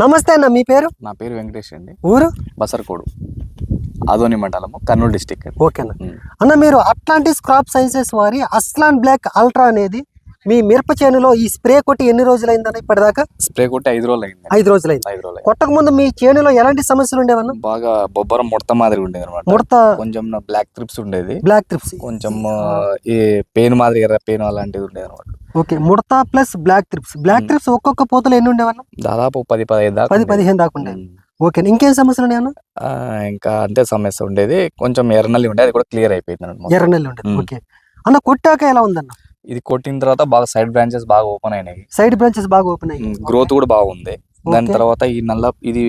నమస్తే అన్న మీ పేరు? నా పేరు వెంకటేష్ అండి. ఊరు? బసర్కోడు ఆదోని మండలము కర్నూలు డిస్టిక్ ఓకేనా అన్న. మీరు అట్లాంటిస్ క్రాప్ సైన్సెస్ వారి అస్లాన్ బ్లాక్ అల్ట్రా అనేది మీ మిరప చేనులో ఈ స్ప్రే కొట్టి ఎన్ని రోజులైందన్న ఇప్పటిదాకా? స్ప్రే కొట్టి ఐదు రోజులు అయింది ఐదు రోజులైంది. ఐదు రోజులు అయింది. కొట్టక ముందు మీ చేనులో ఎలాంటి సమస్యలు ఉండేవన్న? బాగా బొబ్బరం ముడత మాదిరి ఉండేది అనమాట ముడత? కొంచెం బ్లాక్ ట్రిప్స్ ఉండేది. Black thrips. కొంచెం ఈ పెయిన్ మాదిరి ఎర్ర పెయిన్ అలాంటిది ఉండేది అనమాట ఓకే ముడత plus black thrips. Black thrips ఒక్కొక్క పోతలు ఎన్ని ఉండేవన్న దాదాపు పది పదహైదు దాకా పది. పదిహేను దాకా ఉమ్. ఓకే ఇంకేం సమస్యలు ఉన్నాయన్న? ఇంకా అంతే సమస్య ఉండేది. కొంచెం ఎర్రనల్లి ఉండేది అది కూడా క్లియర్ అయిపోయింది అనమాట ఎర్ర నెల్లి ఉండేది. ఓకే. అన్న కొట్టాక ఎలా ఉందన్న? ఇది కొట్టిన తర్వాత బాగా సైడ్ బ్రాంచెస్ బాగా ఓపెన్ అయినాయి. సైడ్ బ్రాంచెస్ బాగా ఓపెన్ అయ్యాయి గ్రోత్ కూడా బాగుంది. దాని. తర్వాత ఈ నల్ల ఇది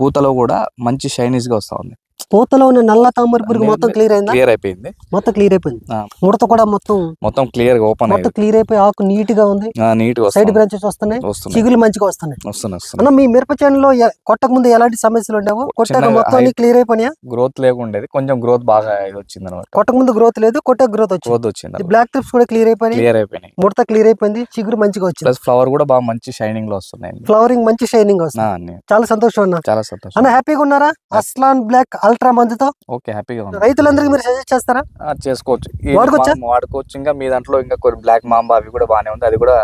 పూతలో కూడా మంచి షైనీస్గా వస్తా ఉంది. పూతలో ఉన్న నల్ల తామర పురుగు మొత్తం క్లియర్ అయిందా? క్లియర్ అయిపోయింది. మొత్తం క్లియర్ అయిపోయింది. ముడత కూడా మొత్తం మొత్తం క్లియర్గా ఓపెన్ మొత్తం క్లియర్ అయిపోయి ఆకు నీట్గా ఉంది నీట్గా సైడ్ బ్రాంచెస్ వస్తున్నాయి. చిగులు మంచిగా వస్తున్నాయి. వస్తున్నాయి వస్తున్నాయి. అన్న మీ మిరప చేనులో కొట్టక ముందు ఎలాంటి సమస్యలు ఉండేవో? కొట్టాక మొత్తం క్లియర్ అయిపోయినాయా? గ్రోత్ లేకుండేది. కొంచెం గ్రోత్ బాగా వచ్చింది అనమాట కొట్టక ముందు గ్రోత్ లేదు కొట్టాక గ్రోత్ వచ్చింది. గ్రోత్ వచ్చింది బ్లాక్ ట్రిప్స్ కూడా క్లియర్ అయిపోయినాయి. క్లియర్ అయిపోయినాయి. ముడత క్లియర్ అయిపోయింది చిగురు మంచిగా వచ్చింది. ప్లస్ ఫ్లవర్ కూడా బాగా మంచి షైనింగ్లో వస్తున్నాయి. ఫ్లవరింగ్ మంచి షైనింగ్ వస్తుంది. చాలా సంతోషం అన్న. చాలా సంతోషం. అన్న హ్యాపీగా ఉన్నారా? అస్లాన్ బ్లాక్ అల్ట్రా మందుతో ఓకే హ్యాపీగా ఉంది రైతులందరికీ మీరు సజెస్ట్ చేస్తారా? ఆ, చేసుకోవచ్చు. వాడుకోవచ్చా? వాడుకోవచ్చు. ఇంకా మీ దాంట్లో ఇంకా కొన్ని బ్లాక్ మాంబా అవి కూడా బాగానే ఉంది. అది కూడా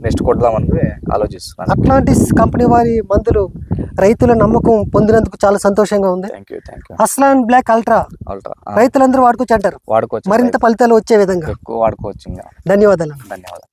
నెక్స్ట్ కొడదామని ఆలోచిస్తున్నాను. అట్లాంటిస్ కంపెనీ వారి మందులు రైతుల నమ్మకం పొందినందుకు చాలా సంతోషంగా ఉంది. అస్లాన్ బ్లాక్ అల్ట్రా అల్ట్రా రైతులందరూ వాడుకోవచ్చు అంటారు. వాడుకోవచ్చు. మరింత ఫలితాలు వచ్చే విధంగా. ఎక్కువ వాడుకోవచ్చు ఇంకా. ధన్యవాదాలు. ధన్యవాదాలు.